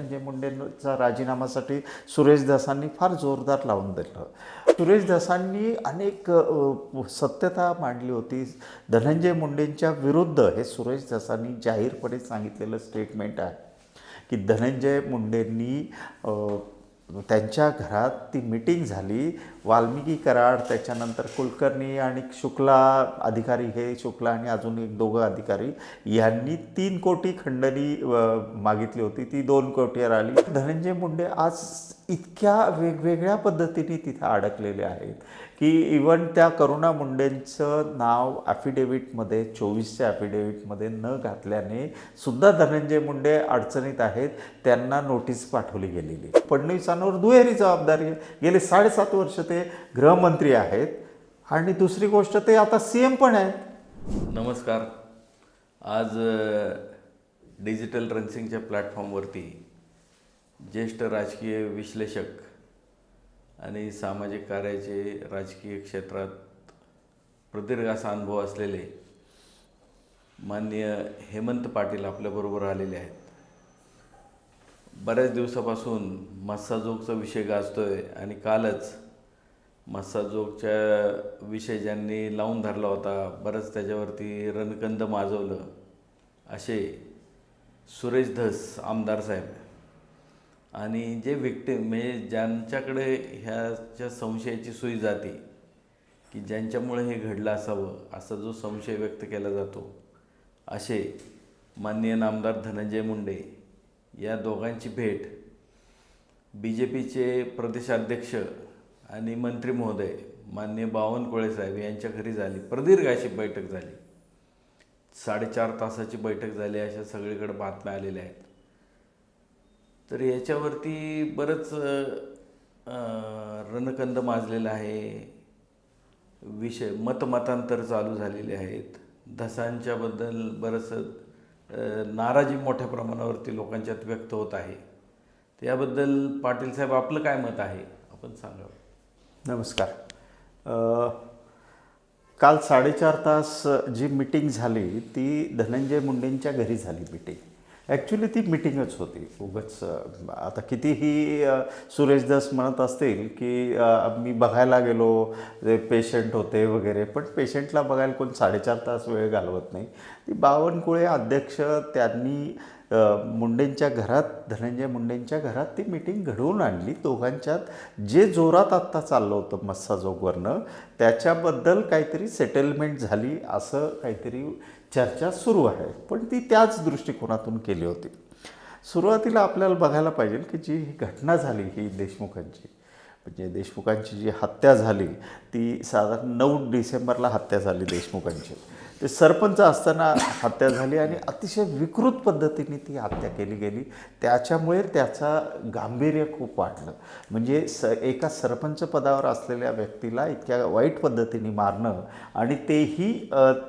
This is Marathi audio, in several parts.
धनंजय मुंडेंचा राजीनामासाठी सुरेश दासांनी फार जोरदार लावून दिलं. सुरेश दासांनी अनेक सत्यता मांडली होती. धनंजय मुंडेंच्या विरुद्ध हे सुरेश दासांनी जाहीरपणे सांगितलेलं स्टेटमेंट आहे की धनंजय मुंडेंनी त्यांच्या घरात ती मिटिंग झाली. वाल्मिकी कराड त्याच्यानंतर कुलकर्णी आणि शुक्ला अधिकारी हे शुक्ला आणि अजून एक दोघं अधिकारी यांनी तीन कोटी खंडणी मागितली होती. ती दोन कोटीवर आली धनंजय मुंडे आज इतक्या वेगवेगळ्या पद्धतीने तिथं अडकलेले आहेत की इवन त्या करुणा मुंडेंचं नाव ॲफिडेव्हिटमध्ये चोवीसच्या ॲफिडेव्हिटमध्ये न घातल्याने सुद्धा धनंजय मुंडे अडचणीत आहेत. त्यांना नोटीस पाठवली गेलेली. फडणवीसांवर दुहेरी जबाबदारी आहे. गेले साडेसात वर्ष ते गृहमंत्री आहेत. आणि दुसरी गोष्ट ते आता सी एम पण आहेत. नमस्कार. आज डिजिटल रन्सिंगच्या प्लॅटफॉर्मवरती ज्येष्ठ राजकीय विश्लेषक आणि सामाजिक कार्याचे राजकीय क्षेत्रात प्रदीर्घ असा अनुभव असलेले माननीय हेमंत पाटील आपल्याबरोबर आलेले आहेत. बऱ्याच दिवसापासून मस्साजोगचा विषय गाजतोय आणि कालच मस्साजोगच्या विषय ज्यांनी लावून धरला होता. बरंच त्याच्यावरती रणकंद माजवलं. असे सुरेश धस आमदार साहेब. आणि जे विक्टिम म्हणजे ज्यांच्याकडे ह्याच्या संशयाची सुई जाते की ज्यांच्यामुळे हे घडलं असावं असा जो संशय व्यक्त केला जातो असे माननीय नामदार धनंजय मुंडे या दोघांची भेट. बी जे पीचे प्रदेशाध्यक्ष आणि मंत्री महोदय मान्य बावनकुळे साहेब यांच्या घरी झाली. प्रदीर्घ अशी बैठक झाली. साडेचार तासाची बैठक झाली अशा सगळीकडे बातम्या आलेल्या आहेत. तर याच्यावरती बरंच रणकंद माजलेला आहे. विषय मतमतांतर चालू झालेले आहेत. धसांच्याबद्दल बरंचसं नाराजी मोठ्या प्रमाणावरती लोकांच्यात व्यक्त होत आहे. त्याबद्दल पाटील साहेब आपलं काय मत आहे? आपण सांगावं. नमस्कार. काल साडेचार तास जी मिटिंग झाली ती धनंजय मुंडेंच्या घरी झाली मिटिंग. ॲक्च्युली ती मिटिंगच होती उगच आता कितीही सुरेशदास सुरेश म्हणत असतील की मी बघायला गेलो पेशंट होते वगैरे पण पेशंटला बघायला कोण साडेचार तास वेळ घालवत नाही. ती बावनकुळे अध्यक्ष त्यांनी मुंडेंच्या घरात धनंजय मुंडेंच्या घरात ती मिटिंग घडवून आणली. दोघांच्यात जे जोरात आत्ता चाललं होतं मस्साजोगवरनं त्याच्याबद्दल काहीतरी सेटलमेंट झाली असं काहीतरी चर्चा सुरू आहे. पण ती त्याच दृष्टिकोनातून केली होती. सुरुवातीला आपल्याला बघायला पाहिजे की जी ही घटना झाली ही देशमुखांची म्हणजे देशमुखांची जी हत्या झाली ती साधारण नऊ डिसेंबरला हत्या झाली देशमुखांची. ते सरपंच असताना हत्या झाली आणि अतिशय विकृत पद्धतीने ती हत्या केली गेली. त्याच्यामुळे त्याचा गांभीर्य खूप वाढलं. म्हणजे स एका सरपंच पदावर असलेल्या व्यक्तीला इतक्या वाईट पद्धतीने मारणं आणि तेही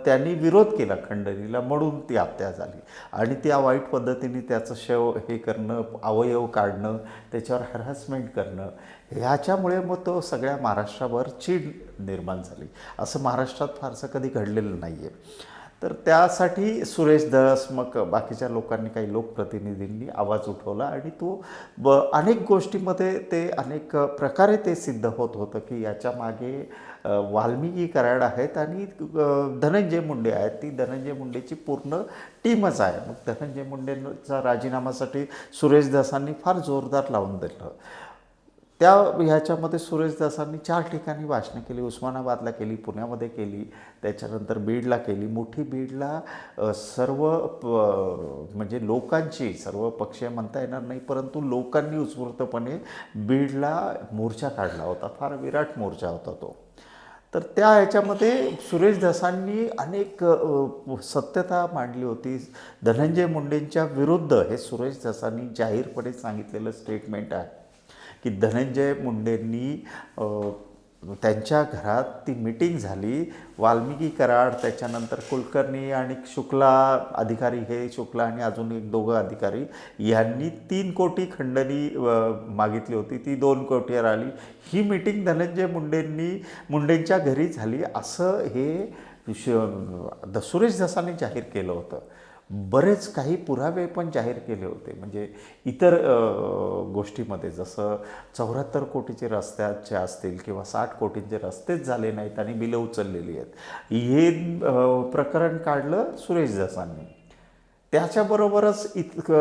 त्यांनी विरोध केला खंडणीला म्हणून ती हत्या झाली. आणि त्या वाईट पद्धतीने त्याचं शव हे करणं अवयव काढणं त्याच्यावर हॅरासमेंट करणं ह्याच्यामुळे मग तो सगळ्या महाराष्ट्रावर चीड निर्माण झाली. असं महाराष्ट्रात फारसं कधी घडलेलं नाही आहे तर त्यासाठी सुरेश दळस मग बाकीच्या लोकांनी काही लोकप्रतिनिधींनी आवाज उठवला आणि तो ब अनेक गोष्टीमध्ये ते अनेक प्रकारे ते सिद्ध होत होतं की याच्या मागे वाल्मिकी कराड आहेत आणि धनंजय मुंडे आहेत. ती धनंजय मुंडेची पूर्ण टीमच आहे. मग धनंजय मुंडेंचा राजीनामासाठी सुरेश दासांनी फार जोरदार लावून दिलं. त्या ह्याच्यामध्ये सुरेशदासांनी चार ठिकाणी भाषणं केली उस्मानाबादला केली पुण्यामध्ये केली त्याच्यानंतर बीडला केली. मोठी बीडला सर्व प- म्हणजे लोकांची सर्व पक्षीय म्हणता येणार नाही परंतु लोकांनी उत्स्फूर्तपणे बीडला मोर्चा काढला होता फार विराट मोर्चा होता तो. तर त्या ह्याच्यामध्ये सुरेशदासांनी अनेक सत्यता मांडली होती. धनंजय मुंडेंच्या विरुद्ध हे सुरेशदासांनी जाहीरपणे सांगितलेलं स्टेटमेंट आहे. की धनंजय मुंडेंनी त्यांच्या घरात ती मिटिंग झाली. वाल्मिकी कराड त्याच्यानंतर कुलकर्णी आणि शुक्ला अधिकारी हे शुक्ला आणि अजून एक दोघं अधिकारी यांनी तीन कोटी खंडणी मागितली होती. ती दोन कोटीवर आली. ही मिटिंग धनंजय मुंडेंनी मुंडेंच्या घरी झाली. असं हे श द सुरेश धसांनी जाहीर केलं होतं. बरेच काही पुरावे पण जाहीर केले होते. म्हणजे इतर गोष्टीमध्ये जसं चौऱ्याहत्तर कोटीचे रस्त्याचे असतील किंवा साठ कोटींचे रस्तेच झाले नाहीत आणि बिलं उचललेली आहेत. हे प्रकरण काढलं सुरेश दासांनी. त्याच्याबरोबरच इत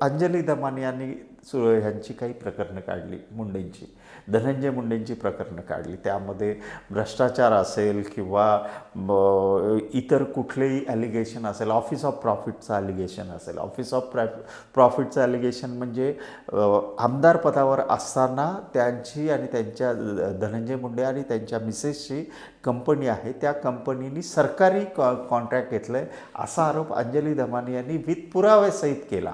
अंजली दमानी यांनी सु ह्यांची काही प्रकरणं काढली मुंडेंची. धनंजय मुंडेंची प्रकरणं काढली. त्यामध्ये भ्रष्टाचार असेल किंवा इतर कुठलेही ॲलिगेशन असेल ऑफिस ऑफ प्रॉफिटचं ॲलिगेशन असेल. ऑफिस ऑफ प्रॉ प्रॉफिटचं ॲलिगेशन म्हणजे आमदार पदावर असताना त्यांची आणि त्यांच्या धनंजय मुंडे आणि त्यांच्या मिसेसची कंपनी आहे. त्या कंपनीनी सरकारी कॉ कॉन्ट्रॅक्ट घेतलं आहे असा आरोप अंजली धमानी यांनी विथ पुराव्यासहित केला.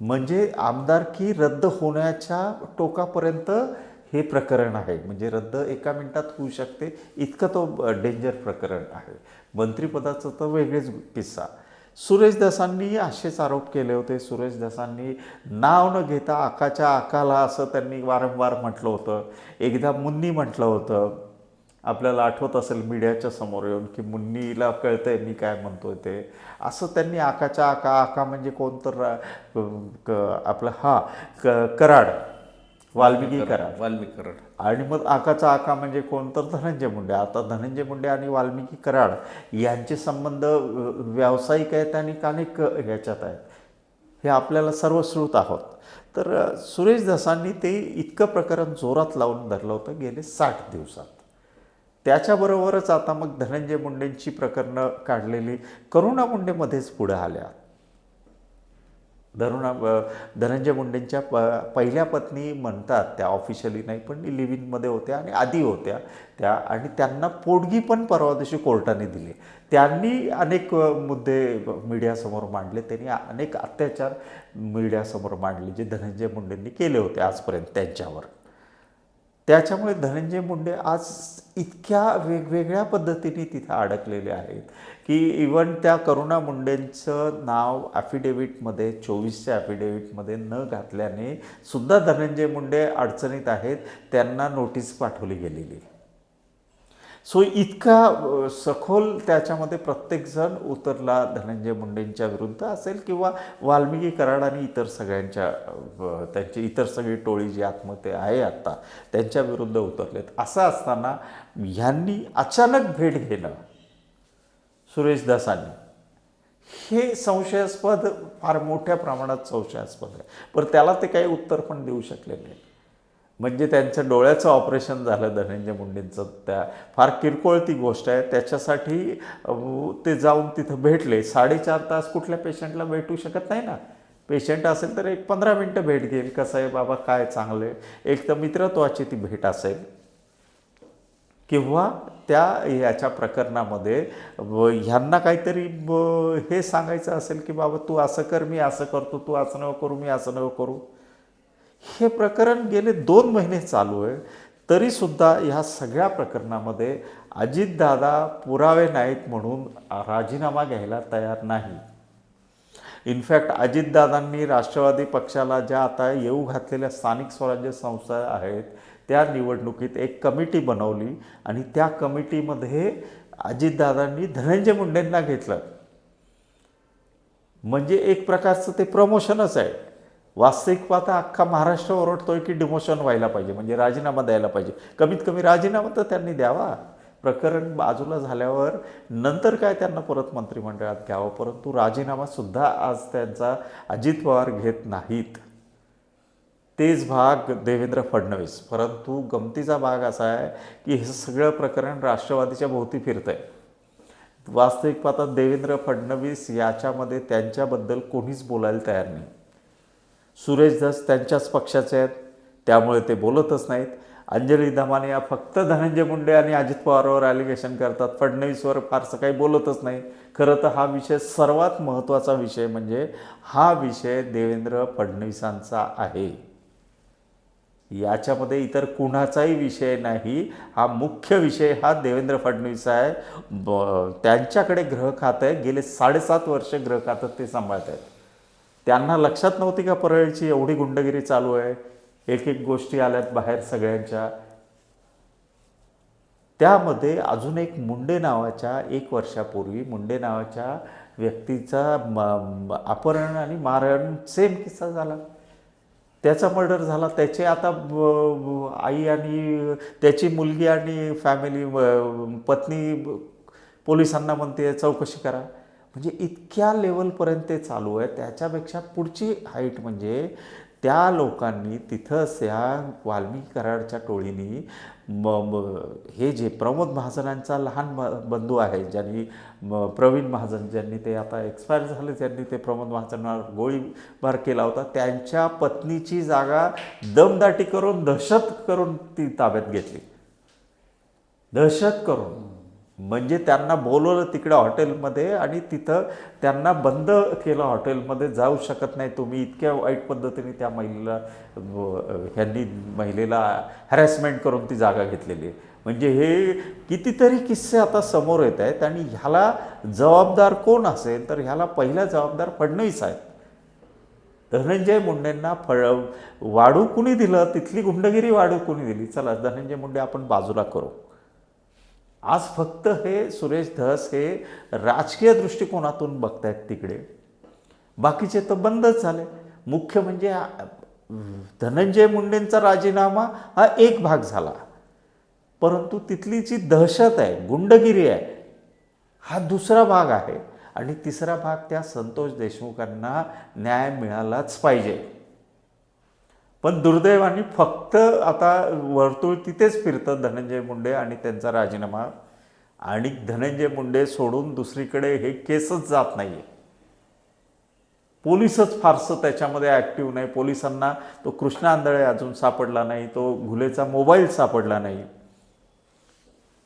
म्हणजे आमदारकी रद्द होण्याच्या टोकापर्यंत हे प्रकरण आहे. म्हणजे रद्द एका मिनिटात होऊ शकते. इतकं तो डेंजर प्रकरण आहे. मंत्रिपदाचं तर वेगळेच किस्सा सुरेश दासांनी असेच आरोप केले होते. सुरेश दासांनी नाव न घेता आकाच्या आकाला असं त्यांनी वारंवार म्हटलं होतं. एकदा मुन्नी म्हटलं होतं. आपल्याला आठवत असेल मीडियाच्या समोर येऊन की मुन्नीला कळतंय मी काय म्हणतोय ते. असं त्यांनी आकाच्या आका आका म्हणजे कोणतं रा क- आपलं हा क कराड. वाल्मिकी कराड वाल्मिकी कराड. आणि मग आकाचा आका म्हणजे कोण तर धनंजय मुंडे. आता धनंजय मुंडे आणि वाल्मिकी कराड यांचे संबंध व्यावसायिक आहेत आणि कानिक ह्याच्यात आहेत. हे आपल्याला सर्व श्रुत आहोत. तर सुरेश दसांनी ते इतकं प्रकरण जोरात लावून धरलं होतं गेले साठ दिवसात. त्याच्याबरोबरच आता मग धनंजय मुंडेंची प्रकरणं काढलेली. करुणा मुंडेमध्येच पुढं आल्या. धरुणा धनंजय मुंडेंच्या प पहिल्या पत्नी म्हणतात त्या ऑफिशियली नाही पण लिव्हिंगमध्ये होत्या आणि आधी होत्या त्या आणि त्यांना पोटगी पण परवा दिवशी कोर्टाने दिली. त्यांनी अनेक मुद्दे मीडियासमोर मांडले. त्यांनी अनेक अत्याचार मीडियासमोर मांडले जे धनंजय मुंडेंनी केले होते आजपर्यंत त्यांच्यावर. त्याच्यामुळे धनंजय मुंडे आज इतक्या वेगवेगळ्या पद्धतीने तिथं अडकलेले आहेत की इवन त्या करुणा मुंडेंचं नाव ॲफिडेव्हिटमध्ये चोवीसच्या ॲफिडेव्हिटमध्ये न घातल्याने सुद्धा धनंजय मुंडे अडचणीत आहेत. त्यांना नोटीस पाठवली गेलेली सो इतका सखोल त्याच्यामध्ये प्रत्येकजण उतरला धनंजय मुंडेंच्या विरुद्ध असेल किंवा वाल्मिकी कराड आणि इतर सगळ्यांच्या त्यांची इतर सगळी टोळी जी आत्महत्या आहे आत्ता त्यांच्या विरुद्ध उतरलेत. असं असताना ह्यांनी अचानक भेट घेणं सुरेश दासांनी हे संशयास्पद फार मोठ्या प्रमाणात संशयास्पद आहे. पण त्याला ते काही उत्तर पण देऊ शकले नाही म्हणजे त्यांच्या डोळ्याचं ऑपरेशन झालं धनंजय मुंडेंचं. त्या फार किरकोळ ती गोष्ट आहे. त्याच्यासाठी ते जाऊन तिथं भेटले. साडेचार तास कुठल्या पेशंटला भेटू शकत नाही ना? पेशंट असेल तर एक पंधरा मिनटं भेट घेईल. कसं आहे बाबा काय चांगलं आहे? एक तर मित्रत्वाची ती भेट असेल. किंवा त्या याच्या प्रकरणामध्ये ह्यांना काहीतरी हे सांगायचं असेल की बाबा तू असं कर मी असं करतो. तू असं नको करू मी असं नको करू. हे प्रकरण गेले दोन महिने चालू आहे तरीसुद्धा ह्या सगळ्या प्रकरणामध्ये अजितदादा पुरावे नाहीत म्हणून राजीनामा घ्यायला तयार नाही. इनफॅक्ट अजितदादांनी राष्ट्रवादी पक्षाला ज्या आता येऊ घातलेल्या स्थानिक स्वराज्य संस्था आहेत त्या निवडणुकीत एक कमिटी बनवली आणि त्या कमिटीमध्ये अजितदादांनी धनंजय मुंडेंना घेतलं. म्हणजे एक प्रकारचं ते प्रमोशनच आहे. वास्तविक अख्खा महाराष्ट्र ओरडतोय की डिमोशन व्हायला पाहिजे म्हणजे राजीनामा द्यायला पाहिजे. कमीत कमी राजीनामा तर त्यांनी द्यावा. प्रकरण बाजूला झाल्यावर नंतर काय त्यांना परत मंत्रिमंडळात घ्यावं? परंतु राजीनामासुद्धा आज त्यांचा अजित पवार घेत नाहीत. तेच भाग देवेंद्र फडणवीस. परंतु गमतीचा भाग असा आहे की हे सगळं प्रकरण राष्ट्रवादीच्या भोवती फिरतंय. वास्तविक पाहता देवेंद्र फडणवीस याच्यामध्ये त्यांच्याबद्दल कोणीच बोलायला तयार नाही. सुरेश धस त्यांच्याच पक्षाचे आहेत. त्यामुळे ते बोलतच नाहीत. अंजली धमाने या फक्त धनंजय मुंडे आणि अजित पवारवर ॲलिगेशन करतात. फडणवीसवर फारसं काही बोलतच नाही. खरं तर हा विषय सर्वात महत्त्वाचा विषय म्हणजे हा विषय देवेंद्र फडणवीसांचा आहे. याच्यामध्ये इतर कुणाचाही विषय नाही. हा मुख्य विषय हा देवेंद्र फडणवीस आहे. ब त्यांच्याकडे ग्रह खातं आहे. गेले साडेसात वर्ष ग्रह खातं ते सांभाळत आहेत त्यांना लक्षात नव्हती का परळीची एवढी गुंडगिरी चालू आहे? एक एक गोष्टी आल्यात बाहेर सगळ्यांच्या. त्यामध्ये अजून एक मुंडे नावाच्या एक वर्षापूर्वी मुंडे नावाच्या व्यक्तीचा म- अपहरण आणि मारहाण सेम किस्सा झाला. त्याचा मर्डर झाला. त्याचे आता आई आणि त्याची मुलगी आणि फॅमिली पत्नी पोलिसांना म्हणते चौकशी करा. म्हणजे इतक्या लेवलपर्यंत ते चालू आहे त्याच्यापेक्षा पुढची हाईट म्हणजे त्या लोकांनी तिथंच या वाल्मिकी कराडच्या टोळीनी म हे जे प्रमोद महाजनांचा लहान म बंधू आहे ज्यांनी प्रवीण महाजन ज्यांनी ते आता एक्सपायर झाले त्यांनी ते प्रमोद महाजनावर गोळीबार केला होता. त्यांच्या पत्नीची जागा दमदाटी करून दहशत करून ती ताब्यात घेतली. दहशत करून. म्हणजे त्यांना बोलवलं तिकडे हॉटेलमध्ये आणि तिथं त्यांना बंद केलं हॉटेलमध्ये. जाऊ शकत नाही तुम्ही. इतक्या वाईट पद्धतीने त्या महिलेला ह्यांनी महिलेला हॅरॅसमेंट करून ती जागा घेतलेली आहे. म्हणजे हे कितीतरी किस्से आता समोर येत आहेत आणि ह्याला जबाबदार कोण असेल तर ह्याला पहिला जबाबदार फडणवीस आहेत धनंजय मुंडेंना फळ वाढू कुणी दिलं? तिथली गुंडगिरी वाढू कुणी दिली? चला धनंजय मुंडे आपण बाजूला करू. आज फक्त हे सुरेश धस हे राजकीय दृष्टिकोनातून बघतायत तिकडे. बाकीचे तर बंदच झाले. मुख्य म्हणजे धनंजय मुंडेंचा राजीनामा हा एक भाग झाला. परंतु तिथली जी दहशत आहे गुंडगिरी आहे हा दुसरा भाग आहे. आणि तिसरा भाग त्या संतोष देशमुखांना न्याय मिळालाच पाहिजे. पण दुर्दैवाने फक्त आता वर्तुळ तिथेच फिरतं धनंजय मुंडे आणि त्यांचा राजीनामा. आणि धनंजय मुंडे सोडून दुसरीकडे हे केसच जात नाही पोलिसच फारसं त्याच्यामध्ये ॲक्टिव्ह नाही. पोलिसांना तो कृष्णा आंधळे अजून सापडला नाही तो घुलेचा मोबाईल सापडला नाही.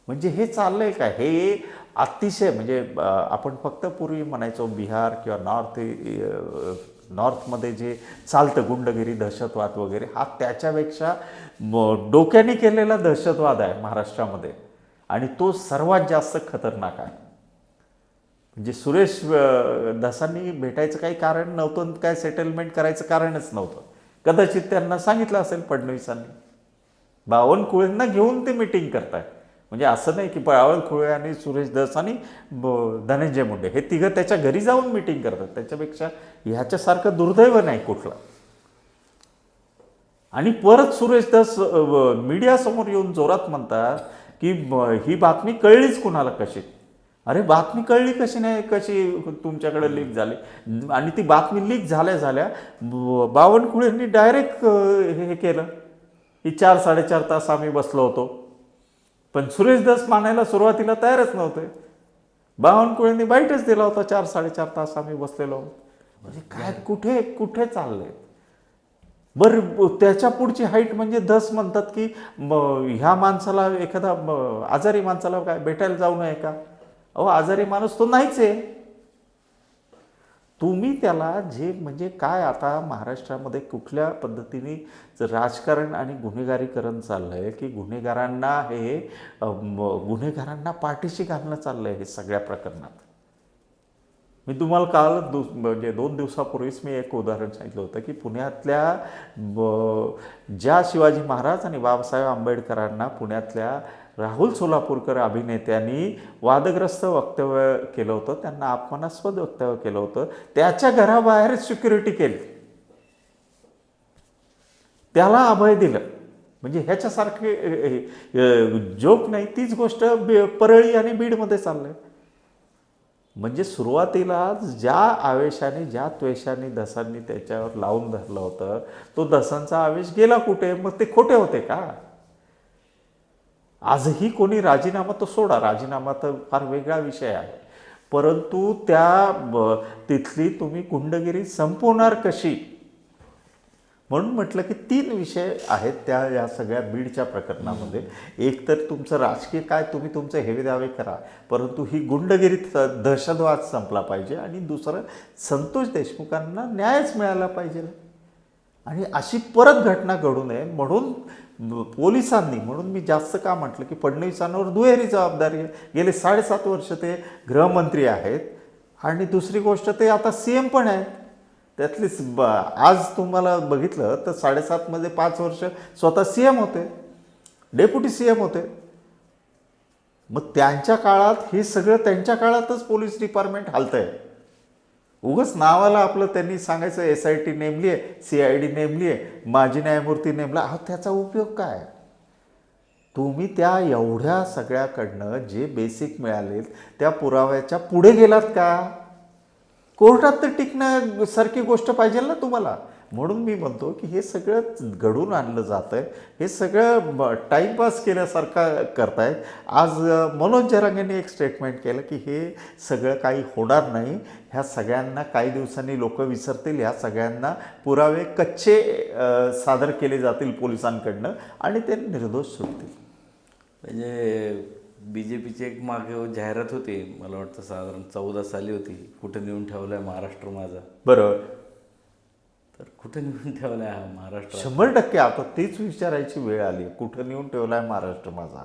म्हणजे हे चाललंय का? हे अतिशय म्हणजे आपण फक्त पूर्वी म्हणायचो बिहार किंवा नॉर्थ नॉर्थमध्ये जे चालतं गुंडगिरी दहशतवाद वगैरे हा त्याच्यापेक्षा डोक्याने केलेला दहशतवाद आहे महाराष्ट्रामध्ये. आणि तो सर्वात जास्त खतरनाक आहे. म्हणजे सुरेश दसांनी भेटायचं काही कारण नव्हतं काय सेटलमेंट करायचं कारणच नव्हतं. कदाचित त्यांना सांगितलं असेल फडणवीसांनी. बावनकुळेंना घेऊन ते मिटिंग करताय म्हणजे असं नाही की बावनकुळे आणि सुरेश दस आणि ब- धनंजय मुंडे. हे तिघं त्याच्या घरी जाऊन मिटिंग करतात. त्याच्यापेक्षा ह्याच्यासारखं दुर्दैव नाही कुठलं. आणि परत सुरेश दस मीडियासमोर येऊन जोरात म्हणतात की ही बातमी कळलीच कुणाला कशी? अरे बातमी कळली कशी नाही? कशी तुमच्याकडे लीक झाली? आणि ती बातमी लीक झाल्या झाल्या बावनकुळेंनी डायरेक्ट हे केलं. की चार साडेचार तास आम्ही बसलो होतो. पण सुरेश दस मानायला सुरुवातीला तयारच नव्हते. बावनकुळेंनी बाईटच दिला होता चार साडेचार तास आम्ही बसलेलो म्हणजे काय कुठे कुठे चाललंय? बरं त्याच्या पुढची हाईट म्हणजे दस म्हणतात की ह्या माणसाला एखादा आजारी माणसाला काय भेटायला जाऊ नये का? अहो आजारी माणूस तो नाहीच आहे. तुम्ही त्याला जे म्हणजे काय आता महाराष्ट्रामध्ये कुठल्या पद्धतीने राजकारण आणि गुन्हेगारीकरण चाललं आहे की गुन्हेगारांना हे गुन्हेगारांना पाठीशी घालणं चाललं आहे हे सगळ्या प्रकरणात? मी तुम्हाला काल दु म्हणजे दोन दिवसापूर्वीच मी एक उदाहरण सांगितलं होतं की पुण्यातल्या ब- ज्या शिवाजी महाराज आणि बाबासाहेब आंबेडकरांना पुण्यातल्या राहुल सोलापूरकर अभिनेत्यांनी वादग्रस्त वक्तव्य केलं होतं. त्यांना अपमानास्पद वक्तव्य केलं होतं. त्याच्या घराबाहेर सिक्युरिटी केली. त्याला अभय दिलं. म्हणजे ह्याच्यासारखे जोक नाही तीच गोष्ट बी- परळी आणि बीडमध्ये चाललंय. म्हणजे सुरुवातीला ज्या आवेशाने ज्या त्वेषाने दसांनी त्याच्यावर लावून धरलं होतं तो दसांचा आवेश गेला कुठे? मग ते खोटे होते का? आजही कोणी राजीनामा तो सोडा. राजीनामा तर फार वेगळा विषय आहे. परंतु त्या तिथली तुम्ही गुंडगिरी संपवणार कशी? म्हणून म्हटलं की तीन विषय आहेत त्या या सगळ्या बीडच्या प्रकरणामध्ये. एक तर तुमचं राजकीय काय तुम्ही तुमचे हेवे दावे करा. परंतु ही गुंडगिरी दहशतवाद संपला पाहिजे आणि दुसरं संतोष देशमुखांना न्यायच मिळाला पाहिजे. आणि अशी परत घटना घडू नये म्हणून पोलिसांनी म्हणून मी जास्त का म्हटलं की फडणवीसांवर दुहेरी जबाबदारी आहे. गेले साडेसात वर्ष ते गृहमंत्री आहेत. आणि दुसरी गोष्ट ते आता सी एम पण आहेत. त्यातलीच ब आज तुम्हाला बघितलं तर साडेसातमध्ये पाच वर्ष स्वतः सी एम होते. डेप्युटी सी एम होते. मग त्यांच्या काळात हे सगळं त्यांच्या काळातच पोलीस डिपार्टमेंट आहे उगंच नावाला आपलं त्यांनी सांगायचं एस आय टी नेमली आहे सी आय डी नेमली आहे माजी न्यायमूर्ती नेमला अहो त्याचा उपयोग काय? तुम्ही त्या एवढ्या सगळ्याकडनं जे बेसिक मिळाले त्या पुराव्याच्या पुढे गेलात का? कोर्टात तर टिकणं सारखी गोष्ट पाहिजे ना तुम्हाला. म्हणून मी म्हणतो की हे सगळं घडून आणलं जातं आहे हे सगळं टाईमपास केल्यासारखं करतायत. आज मनोज जरांगेंनी एक स्टेटमेंट केलं की हे सगळं काही होणार नाही. ह्या सगळ्यांना काही दिवसांनी लोक विसरतील. ह्या सगळ्यांना पुरावे कच्चे सादर केले जातील पोलिसांकडनं आणि ते निर्दोष सुटतील. म्हणजे बी जे पीची एक मागे जाहिरात होती. मला वाटतं साधारण चौदा साली होती. कुठं नेऊन ठेवलाय महाराष्ट्र माझा. बरोबर. तर कुठं नेऊन ठेवलाय हा महाराष्ट्र? शंभर टक्के. आता तीच विचारायची वेळ आली कुठं नेऊन ठेवलाय महाराष्ट्र माझा?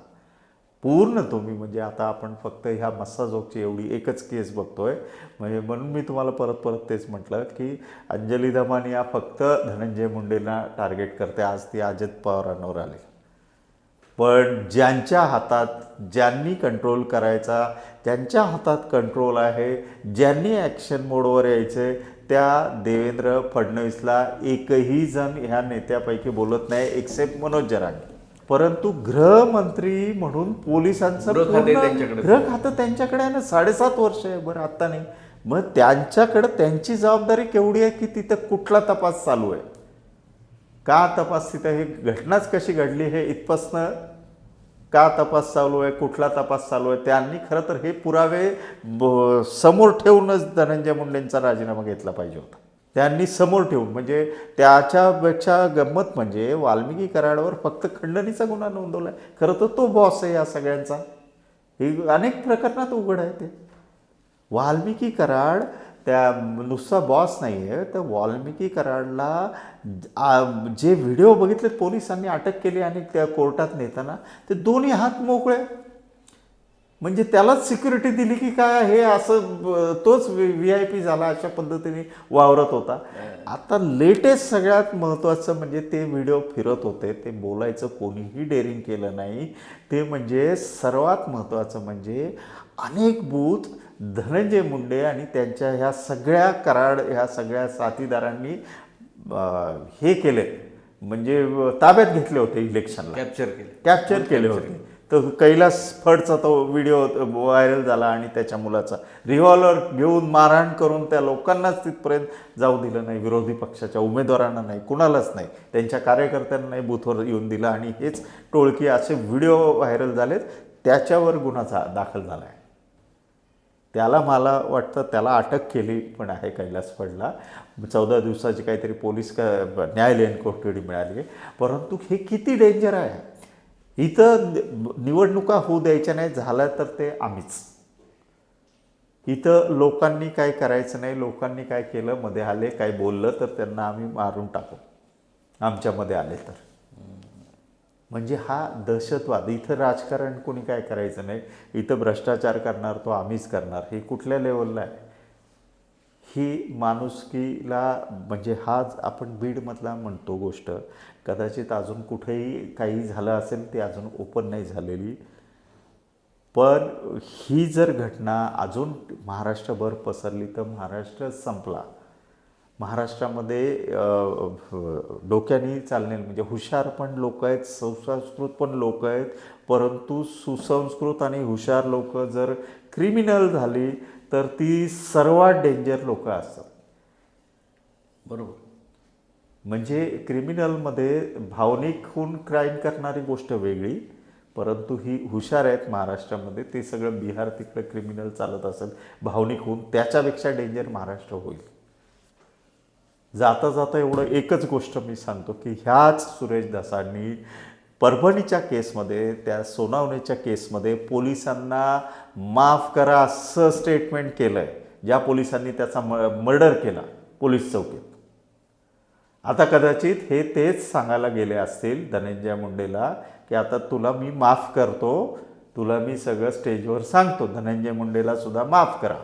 पूर्ण तुम्ही म्हणजे आता आपण फक्त ह्या मस्साजोगची एवढी एकच केस बघतोय. म्हणजे म्हणून मी तुम्हाला परत परत तेच म्हटलं की अंजली दमानी या फक्त धनंजय मुंडेला टार्गेट करते. आज ती अजित पवारांवर आली. पण ज्यांच्या हातात ज्यांनी कंट्रोल करायचा ज्यांच्या हातात कंट्रोल आहे ज्यांनी ॲक्शन मोडवर यायचे त्या देवेंद्र फडणवीसला एकही जण ह्या नेत्यापैकी बोलत नाही एक्सेप्ट मनोज जरांगे. परंतु गृहमंत्री म्हणून पोलिसांचं गृह खाते त्यांच्याकडे. आहे ना साडेसात वर्ष आहे बरं आता नाही. मग त्यांच्याकडं त्यांची जबाबदारी केवढी आहे की तिथं कुठला तपास चालू आहे? का तपास तिथं हे घटनाच कशी घडली हे इथपासनं का तपास चालू आहे कुठला तपास चालू आहे त्यांनी खरं तर हे पुरावे ब- समोर ठेवूनच धनंजय मुंडेंचा राजीनामा घेतला पाहिजे होता. त्यांनी समोर ठेवून म्हणजे त्याच्यापेक्षा गंमत म्हणजे वाल्मिकी कराडवर फक्त खंडणीचा गुन्हा नोंदवला आहे खरं तर तो बॉस आहे या सगळ्यांचा. हे अनेक प्रकरणात उघड आहे ते. वाल्मिकी कराड त्या नुसता बॉस नाही आहे तर वाल्मिकी कराडला जे व्हिडिओ बघितले पोलिसांनी अटक केली आणि त्या कोर्टात नेताना ते दोन्ही हात मोकळे. म्हणजे त्यालाच सिक्युरिटी दिली की काय हे असं तोच व्ही आय पी झाला अशा पद्धतीने वावरत होता. आता लेटेस्ट सगळ्यात महत्त्वाचं म्हणजे ते व्हिडिओ फिरत होते ते बोलायचं कोणीही डेअरिंग केलं नाही. ते म्हणजे सर्वात महत्त्वाचं म्हणजे अनेक बूथ धनंजय मुंडे आणि त्यांच्या ह्या सगळ्या कराड ह्या सगळ्या साथीदारांनी हे केले. म्हणजे ताब्यात घेतले होते इलेक्शनला. कॅप्चर केले. कॅप्चर केले होते. तर कैलास फडचा तो व्हिडिओ व्हायरल झाला आणि त्याच्या मुलाचा. रिव्हॉल्वर घेऊन मारहाण करून त्या लोकांनाच तिथपर्यंत जाऊ दिलं नाही. विरोधी पक्षाच्या उमेदवारांना नाही कुणालाच नाही. त्यांच्या कार्यकर्त्यांना नाही बूथवर येऊन दिलं आणि हेच टोळकी असे व्हिडिओ व्हायरल झालेत. त्याच्यावर गुन्हा दाखल झाला आहे त्याला मला वाटतं त्याला अटक केली पण आहे कैलास पडला चौदा दिवसाची काहीतरी पोलीस का न्यायालयीन कोठडी मिळाली आहे. परंतु हे किती डेंजर आहे. इथं निवडणुका होऊ द्यायच्या नाही झाल्या तर ते आम्हीच. इथं लोकांनी काय करायचं नाही लोकांनी काय केलं मध्ये आले काय बोललं तर त्यांना आम्ही मारून टाकू. आमच्यामध्ये आले तर. म्हणजे हा दहशतवाद इथं राजकारण कोणी काय करायचं नाही. इथं भ्रष्टाचार करणार तो आम्हीच करणार. हे कुठल्या लेवलला आहे? ही माणुसकीला म्हणजे हाच आपण बीडमधला म्हणतो गोष्ट. कदाचित अजून कुठेही काही झालं असेल ते अजून ओपन नाही झालेली. पण ही जर घटना अजून महाराष्ट्रभर पसरली तर महाराष्ट्र संपला. महाराष्ट्रामध्ये डोक्याने चालणे म्हणजे हुशार पण लोक आहेत सुसंस्कृत पण लोक आहेत परंतु सुसंस्कृत आणि हुशार लोक जर क्रिमिनल झाली तर ती सर्वात डेंजर लोक असतात. बरोबर. म्हणजे क्रिमिनलमध्ये भावनिक होऊन क्राईम करणारी गोष्ट वेगळी परंतु ही हुशार आहेत महाराष्ट्रामध्ये ते सगळं बिहार तिकडं क्रिमिनल चालत असेल भावनिक होऊन त्याच्यापेक्षा डेंजर महाराष्ट्र होईल. जाता जाता एवढं एकच गोष्ट मी सांगतो की ह्याच सुरेश धसांनी परभणीच्या केसमध्ये त्या सोनावणेच्या केसमध्ये पोलिसांना माफ करा असं स्टेटमेंट केलं आहे ज्या पोलिसांनी त्याचा म मर्डर केला पोलीस चौकीत. आता कदाचित हे तेच सांगायला गेले असतील धनंजय मुंडेला की आता तुला मी माफ करतो तुला मी सगळं स्टेजवर सांगतो धनंजय मुंडेला सुद्धा माफ करा.